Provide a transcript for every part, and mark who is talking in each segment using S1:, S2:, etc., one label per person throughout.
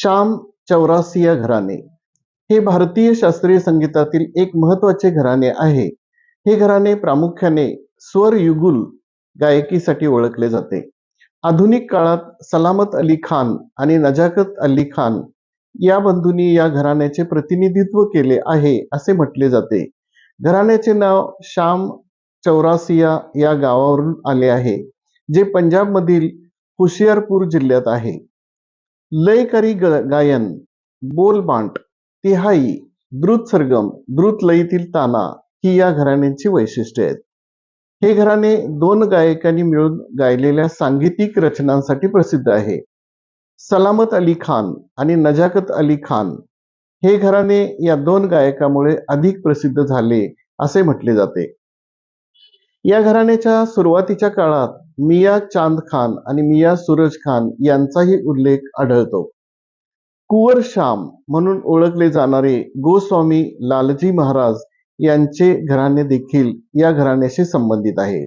S1: श्याम चौरासिया घराणे. हे भारतीय शास्त्रीय संगीतातील एक महत्त्वाचे घराणे आहे. हे घराणे प्रामुख्याने स्वर युगुल गायकीसाठी ओळखले जाते. आधुनिक काळात सलामत अली खान आणि नजाकत अली खान या बंधूंनी या घराण्याचे प्रतिनिधित्व केले आहे असे म्हटले जाते. घराण्याचे नाव श्याम चौरासिया या गावावरून आले आहे जे पंजाबमधील हुशियारपूर जिल्ह्यात आहे. लयकारी ग गायन बोलबांट तिहाई द्रुत सरगम द्रुत लयीतील ताना ही या घराण्यांची वैशिष्ट्ये आहेत. हे घराणे दोन गायकांनी मिळून गायलेल्या सांगीतिक रचनांसाठी प्रसिद्ध आहे. सलामत अली खान आणि नजाकत अली खान हे घराणे या दोन गायकामुळे अधिक प्रसिद्ध झाले असे म्हटले जाते. या घराण्याच्या सुरुवातीच्या काळात मिया चांद खान आणि मिया सूरज खान यांचाही उल्लेख आढळतो. कुवर श्याम म्हणून ओळखले जाणारे गोस्वामी लालजी महाराज यांचे घराणे देखील या घराण्याशी संबंधित आहे.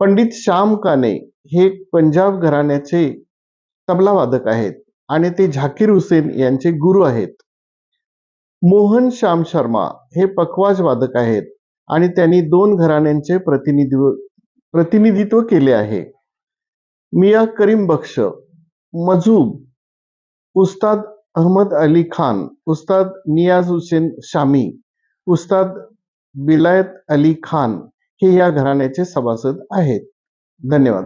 S1: पंडित श्याम काने हे पंजाब घराण्याचे तबला वादक आहेत आणि ते झाकीर हुसेन यांचे गुरु आहेत. मोहन श्याम शर्मा हे पखवाज वादक आहेत. आणि त्यांनी दोन घराण्यांचे प्रतिनिधित्व प्रतिनिधित्व केले आहे. मिया करीम बक्ष मजूब उस्ताद अहमद अली खान उस्ताद नियाज हुसेन शामी उस्ताद बिलायत अली खान हे या घराण्याचे सभासद आहेत. धन्यवाद.